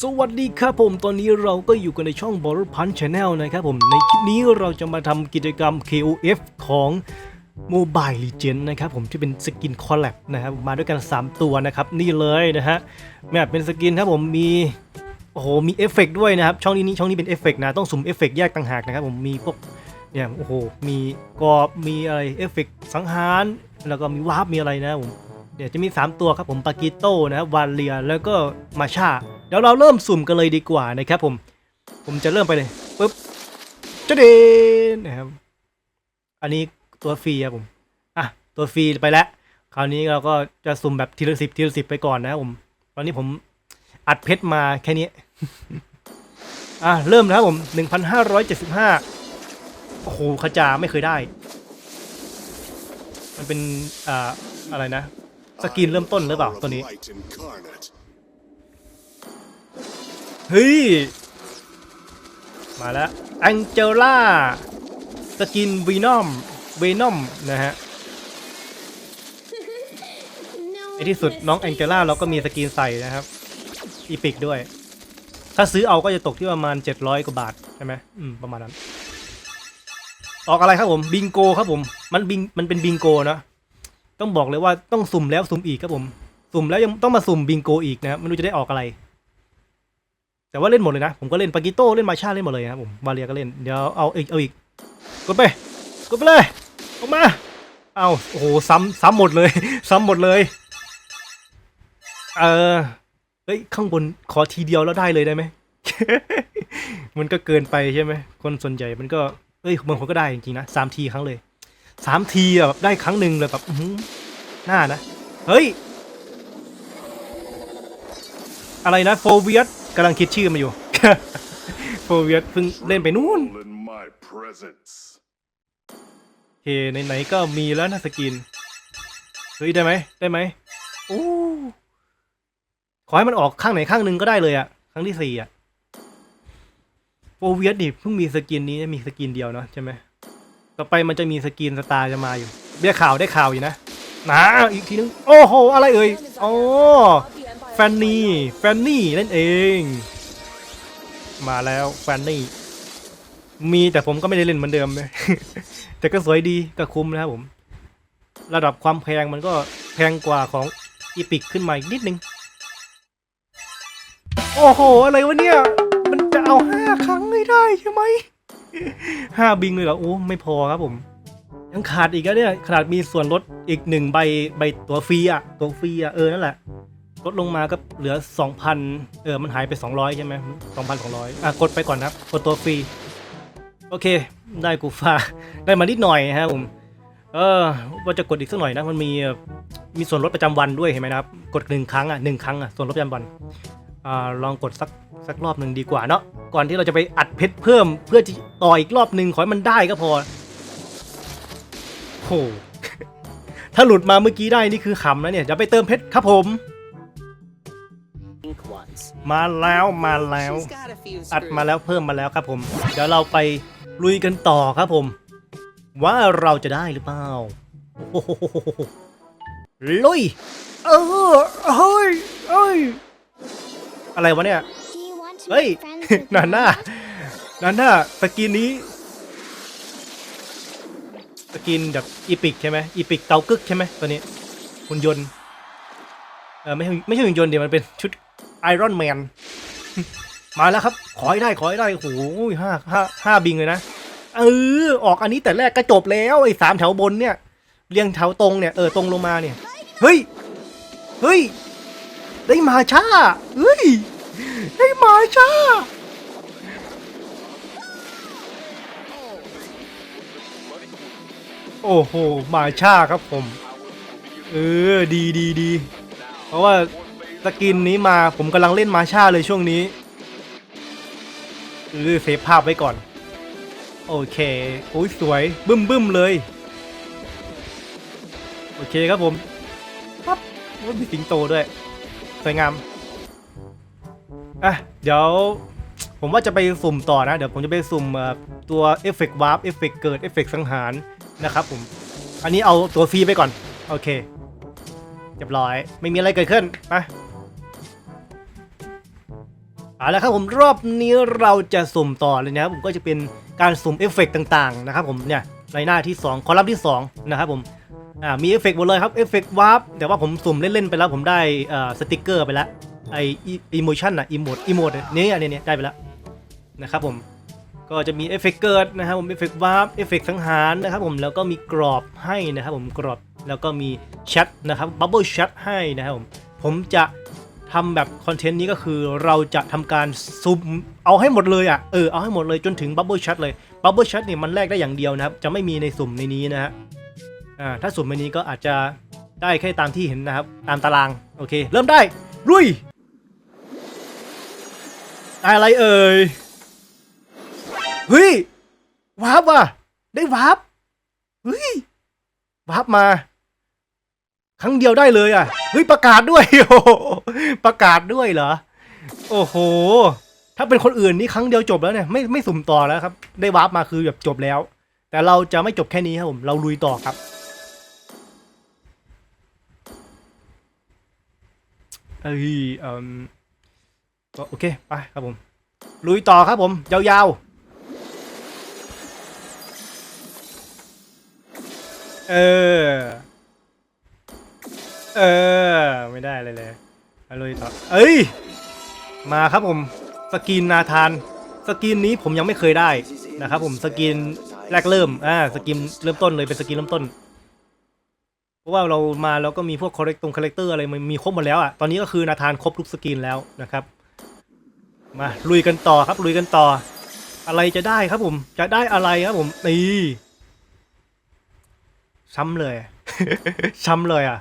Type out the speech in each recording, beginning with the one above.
สวัสดีครับผม ตอนนี้เราก็อยู่กันในช่อง b o r r Punch Channel นะครับผม ในคลิปนี้เราจะมาทำกิจกรรม KOF ของ Mobile Legend นะครับผมที่เป็นสกินคอลแลบนะครับมาด้วยกัน 3 ตัวนะครับ นี่เลยนะฮะแบบเป็นสกินครับผมมีโอ้โหมีเอฟเฟกต์ด้วยนะครับ ช่องนี้นี่ช่องนี้เป็นเอฟเฟกต์นะ ต้องสุ่มเอฟเฟกต์แยกต่างหากนะครับผมมีพวกเนี่ยโอ้โหมีกรอบมีอะไรเอฟเฟกต์สังหารแล้วก็มีวาร์ปมีอะไรนะผมเดี๋ยวจะมี 3 ตัวครับผมปากิโต้นะครับวาเลียแล้วก็มาชา ดี๋ยวเราเริ่มสุ่มกันเลยดีกว่านะครับผม ผมจะเริ่มไปเลยปึ๊บจะเดนนะครับ อันนี้ตัวฟรีครับผม อะ ตัวฟรีไปแล้ว คราวนี้เราก็จะสุ่มแบบทีละสิบทีละสิบไปก่อนนะครับผม ตอนนี้ผมอัดเพชรมาแค่นี้ อะ เริ่มนะครับผมหนึ่งพันห้าร้อยเจ็ดสิบห้าโอ้โหขจาไม่เคยได้ มันเป็น อ่า อะไรนะ สกินเริ่มต้นหรือเปล่าตัวนี้ เฮ้ย มาแล้วแองเจล่าสกินวีนอมเวนอมนะฮะในที่สุดน้องแองเจล่าเราก็มีสกินใส่นะครับ อีพิกด้วย ถ้าซื้อเอาก็จะตกที่ประมาณ 700 กว่าบาท ใช่ไหมอืม ประมาณนั้น ออกอะไรครับผม บิงโกครับผม มันบิงมันเป็นบิงโกนะ ต้องบอกเลยว่าต้องสุ่มแล้วสุ่มอีกครับผม สุ่มแล้วยังต้องมาสุ่มบิงโกอีกนะครับไม่รู้จะได้ออกอะไร แต่ว่าเล่นหมดเลยนะ ผมก็เล่นปากิโต้เล่นมาชาเล่นหมดเลยนะครับผมวาเลียก็เล่นเดี๋ยวเอาอีกเอาอีกกดไปกดไปเลยออกมาเอาโอ้โหซ้ำซ้ำหมดเลย ซ้ำหมดเลยเออเฮ้ยข้างบนขอทีเดียวแล้วได้เลยได้ไหมมันก็เกินไปใช่ไหมคนส่วนใหญ่มันก็เอ้ยบางคนก็ได้จริงๆนะสามทีครั้งเลยสามทีแบบได้ครั้งหนึ่งเลยแบบหน้านะ เฮ้ย อะไรนะโฟเวียส กำลังคิดชื่อมาอยู่ โฟเวียสเพิ่งเล่นไปนู่นโอเคไหนๆก็มีแล้วนะสกิน เฮ้ย ได้ไหมได้ไหมโอ้ขอให้มันออกข้างไหนข้างหนึ่งก็ได้เลยอะครั้งที่สี่อะโฟเวียสนี่เพิ่งมีสกินนี้มีสกินเดียวเนาะใช่ไหมต่อไปมันจะมีสกินสตาร์จะมาอยู่ได้ข่าวได้ข่าวอยู่นะนะอีกทีนึง โอ้โห อะไรเอ่ยอ๋อ แฟนนี่แฟนนี่นั่นเอง มาแล้วแฟนนี่ มีแต่ผมก็ไม่ได้เล่นเหมือนเดิมเลยแต่ก็สวยดีก็คุ้มนะครับผม ระดับความแพงมันก็แพงกว่าของอีพิกขึ้นมาอีกนิดนึง โอ้โห อะไรวะเนี่ย มันจะเอาห้าครั้งไม่ได้ใช่ไหมห้าบิงเลยเหรอโอ้ไม่พอครับผม ยังขาดอีกแล้วเนี่ยขนาดมีส่วนลดอีกหนึ่งใบใบตัวฟรีอะตัวฟรีอะเออนั่นแหละ ลดลงมาก็เหลือ 2,000 เออ มันหายไป 200 ใช่ไหม2,200 อะ กดไปก่อนครับ กดตัวฟรี โอเค ได้กูฟ้า ได้มานิดหน่อยนะครับผม เออ ว่าจะกดอีกสักหน่อยนะ มันมี มีส่วนลดประจำวันด้วยเห็นไหมนะครับ กดหนึ่งครั้งอะหนึ่งครั้งอะ ส่วนลดประจำวัน อ่า ลองกดสักสักรอบหนึ่งดีกว่าเนาะ ก่อนที่เราจะไปอัดเพชรเพิ่ม เพื่อที่ต่ออีกรอบหนึ่งขอให้มันได้ก็พอโหถ้าหลุดมาเมื่อกี้ได้นี่คือขำนะเนี่ยจะไปเติมเพชรครับผม มาแล้วมาแล้ว She's got a few อัด screws. มาแล้วเพิ่มมาแล้วครับผม เดี๋ยวเราไปลุยกันต่อครับผม ว่าเราจะได้หรือเปล่าโอ้โหลุยเออเฮ้ยเฮ้ยอะไรวะเนี่ย Do you want to เฮ้ย be friends with นาน่า me? นาน่าสกินนี้สกินแบบอีพิกใช่ไหมอีพิกเตากึกใช่ไหมตัวนี้หุ่นยนต์เออไม่ใช่ไม่ใช่หุ่นยนต์เดี๋ยวมันเป็นชุด ไอรอนแมนมาแล้วครับ ขอให้ได้ขอให้ได้โอ้โหห้าห้าห้าบิงเลยนะ เออ ออกอันนี้แต่แรกก็จบแล้วไอ้สามแถวบนเนี่ย เรียงแถวตรงเนี่ย เออตรงลงมาเนี่ย เฮ้ย เฮ้ย ได้มาช่าเฮ้ย ได้มาช่าโอ้โห มาช่าครับผม เออ ดีดีดี เพราะว่า สกินนี้มาผมกำลังเล่นมาชาเลยช่วงนี้เออเซฟภาพไว้ก่อน โอเคโอ้ยสวยบึ้มบึ้มเลย โอเคครับผมปั๊บโอ้ยมีสิงโตด้วย สวยงามอะเดี๋ยวผมว่าจะไปสุ่มต่อนะ เดี๋ยวผมจะไปสุ่มตัวเอฟเฟกต์วาร์ปเอฟเฟกต์เกิดเอฟเฟกต์สังหารนะครับผม อันนี้เอาตัวฟรีไปก่อน โอเคเรียบร้อย ไม่มีอะไรเกิดขึ้นไป เอาละครับผมรอบนี้เราจะสุ่มต่อเลยนะครับผมก็จะเป็นการสุ่มเอฟเฟกต์ต่างๆนะครับผมเนี่ยในหน้าที่ 2 คอลัมน์ที่ 2 นะครับผมอ่ามีเอฟเฟกต์หมดเลยครับเอฟเฟกต์วาร์ปแต่ว่าผมสุ่มเล่น ๆ ไปแล้วผมได้อ่าสติกเกอร์ไปแล้วไออีโมชันอะอีโมดอีโมดเนี่ยเนี่ยเนี่ได้ไปแล้วนะครับผมก็จะมีเอฟเฟกต์เกิดนะครับผมเอฟเฟกต์วาร์ปเอฟเฟกต์สังหารนะครับผมแล้วก็มีกรอบให้นะครับผมกรอบแล้วก็มีแชทนะครับบับเบิลแชทให้นะครับผมผมจะ ทำแบบคอนเทนต์นี้ก็คือเราจะทำการซุมเอาให้หมดเลยอะเออเอาให้หมดเลยจนถึงบับเบิลแชทเลยบับเบิลแชทเนี่ยมันแลกได้อย่างเดียวนะครับจะไม่มีในสุ่มในนี้นะฮะอ่าถ้าสุ่มในนี้ก็อาจจะได้แค่ตามที่เห็นนะครับตามตารางโอเค เริ่มได้ลุยอะไรเอ่ยเฮ้ยวาร์ปว่ะได้วาร์ปเฮ้ยวาร์ปมา ครั้งเดียวได้เลยอะเฮ้ยประกาศด้วยโอ้ประกาศด้วยเหรอ โอ้โห ถ้าเป็นคนอื่นนี่ครั้งเดียวจบแล้วเนี่ยไม่ไม่สุ่มต่อแล้วครับ ได้วาร์ปมาคือแบบจบแล้ว แต่เราจะไม่จบแค่นี้ครับผมเราลุยต่อครับ เอ้ยเอ่มก็โอเคไปครับผม ลุยต่อครับผม ยาวๆ เออ เออ ไม่ได้เลยเลยเอาลุยต่อเอ้ย มาครับผมสกินนาธาน สกินนี้ผมยังไม่เคยได้นะครับผมสกินแรกเริ่มอ่าสกินเริ่มต้นเลยเป็นสกินเริ่มต้น เพราะว่าเรามาแล้วก็มีพวกคอเรกตรงคาแรคเตอร์อะไรมันมีครบหมดแล้วอะตอนนี้ก็คือนาธานครบทุกสกินแล้วนะครับ มาลุยกันต่อครับลุยกันต่อ อะไรจะได้ครับผม จะได้อะไรครับผมนี่ซ้ำเลยซ้ำเลยอะ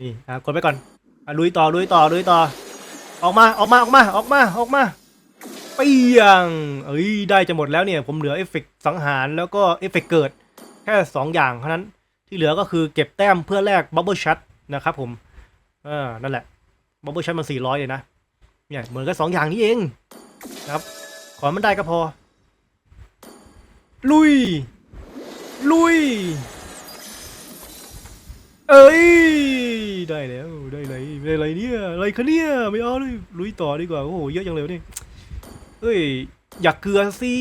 นี่อะกดไปก่อนอะลุยต่อลุยต่อลุยต่อ ออกมาออกมาออกมาออกมาออกมาเปียงเอ้ยได้จะหมดแล้วเนี่ย ผมเหลือเอฟเฟกต์สังหารแล้วก็เอฟเฟกต์เกิดแค่สองอย่างเท่านั้นที่เหลือก็คือเก็บแต้มเพื่อแลกบับเบิลชัดนะครับผมอ่านั่นแหละบับเบิลชัดมันสี่ร้อยเลยนะเนี่ยเหมือนกันสองอย่างนี้เองนะครับ ขอมันได้ก็พอ ลุย ลุย เอ้ย ได้แล้วได้อะไรได้อะไรเนี่ยอะไรคะเนี่ยไม่เอาเลยลุยต่อดีกว่าโอ้โหเยอะจังเลยนี่เอ้ยอยากเกลือสิ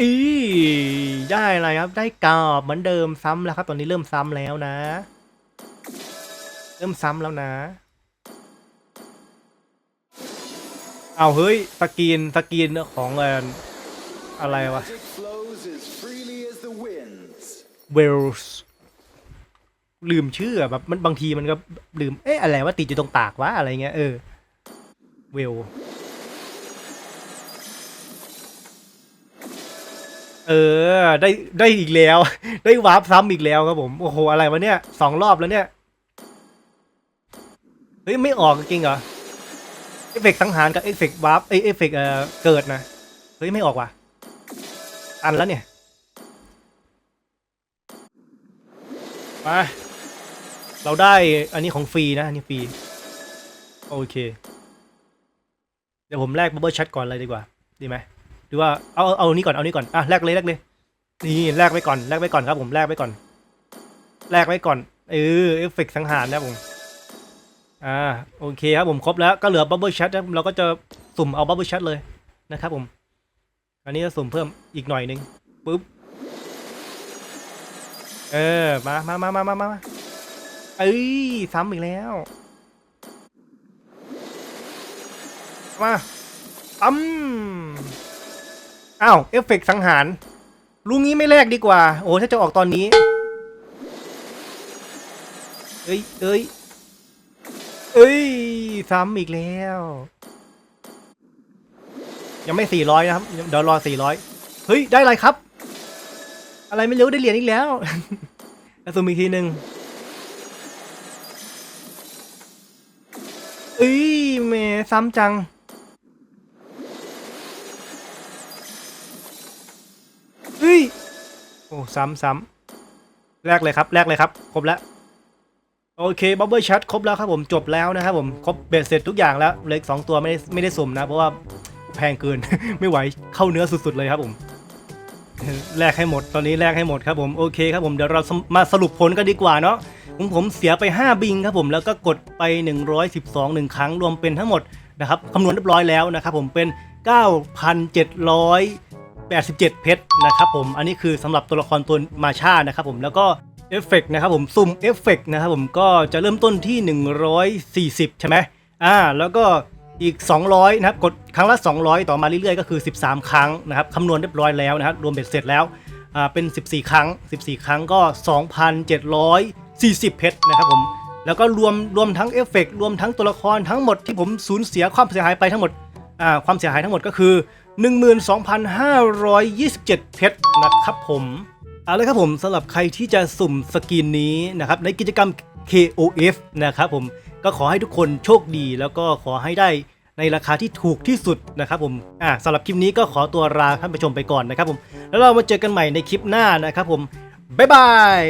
อีได้อะไรครับได้กรอบเหมือนเดิมซ้ำแล้วครับ ตอนนี้เริ่มซ้ำแล้วนะ เริ่มซ้ำแล้วนะเอาเฮ้ยสกรีนสกรีนของเอ่ออะไรวะ Magic flows as freely as the winds. เวลส์ ลืมชื่อแบบมันบางทีมันก็ลืมเอ๊ะอะไรว่าติดอยู่ตรงปากวะอะไรเงี้ยเออเวลเออ ได้ได้อีกแล้ว ได้วาร์ปซ้ำอีกแล้วครับผม โอ้โห อะไรวะเนี่ยสองรอบแล้วเนี่ย เฮ้ย ไม่ออกจริงเหรอ เอฟเฟกสังหารกับเอฟเฟกวาร์ปเอเอฟเฟกเอ่อเกิดนะ เฮ้ย ไม่ออกว่ะ อันแล้วเนี่ย มา เราได้อันนี้ของฟรีนะ อันนี้ฟรี โอเค เดี๋ยวผมแลกบับเบิลชัดก่อนเลยดีกว่า ดีไหมหรือว่าเอาเอาอานี้ก่อนเอานี้ก่อนอะแลกเลยแลกเลยนี่แลกไว้ก่อนแลกไว้ก่อนครับผมแลกไว้ก่อนแลกไว้ก่อนเออเอฟเฟกต์สังหารนะผมอ่าโอเคครับผมครบแล้วก็เหลือบับเบิลชัดเราก็จะสุ่มเอาบับเบิลชัดเลยนะครับผมอันนี้จะสุ่มเพิ่มอีกหน่อยหนึงปุ๊บเออมามามามามามามา เอ้ย ซ้ำอีกแล้ว มาอืมอ้าว เอฟเฟกต์สังหาร ลุงนี้ไม่แลกดีกว่า โอ้ ถ้าจะออกตอนนี้ เอ้ยเอ้ยเอ้ย ซ้ำอีกแล้ว ยังไม่สี่ร้อยนะครับ เดี๋ยวรอสี่ร้อยเฮ้ย ได้อะไรครับ อะไรไม่รู้ได้เหรียญอีกแล้วแล้วซูมอีกทีหนึ่ง ซ้ำจัง เฮ้ย โอ้ ซ้ำซ้ำแรกเลยครับ แรกเลยครับ ครบแล้ว โอเค บับเบิลชัดครบแล้วครับผม จบแล้วนะครับผม ครบเบ็ดเสร็จทุกอย่างแล้วเหล็กสองตัวไม่ได้ไม่ได้สมนะ เพราะว่าแพงเกิน ไม่ไหว เข้าเนื้อสุด ๆ เลยครับผมแลกให้หมด ตอนนี้แลกให้หมดครับผม โอเคครับผม เดี๋ยวเรามาสรุปผลกันดีกว่าเนาะ ผมผมเสียไป 5 บิงครับผมแล้วก็กดไป 112 1 ครั้งรวมเป็นทั้งหมดนะครับคำนวณเรียบร้อยแล้วนะครับผมเป็น 9,787 เพชรนะครับผมอันนี้คือสำหรับตัวละครตัวมาชานะครับผมแล้วก็เอฟเฟกต์นะครับผมซุ่มเอฟเฟกต์นะครับผมก็จะเริ่มต้นที่ 140 ใช่ไหมอ่าแล้วก็อีก 200 นะครับ กดครั้งละ 200 ต่อมาเรื่อยๆ ก็คือ 13 ครั้งนะครับคำนวณเรียบร้อยแล้วนะครับรวมเบ็ดเสร็จแล้วอ่าเป็น 14 ครั้ง 14 ครั้งก็ 40 เพชรนะครับผม แล้วก็รวมรวมทั้งเอฟเฟกต์รวมทั้งตัวละครทั้งหมดที่ผมสูญเสียความเสียหายไปทั้งหมดอ่าความเสียหายทั้งหมดก็คือ 12,527 เพชรนะครับผมเอาลยครับผมสำหรับใครที่จะสุ่มสกินนี้นะครับในกิจกรรม KOF นะครับผมก็ขอให้ทุกคนโชคดี แล้วก็ขอให้ได้ในราคาที่ถูกที่สุดนะครับผมอ่าสำหรับคลิปนี้ก็ขอตัวลาท่านผู้ชมไปก่อนนะครับผม แล้วเรามาเจอกันใหม่ในคลิปหน้านะครับผม บ๊ายบาย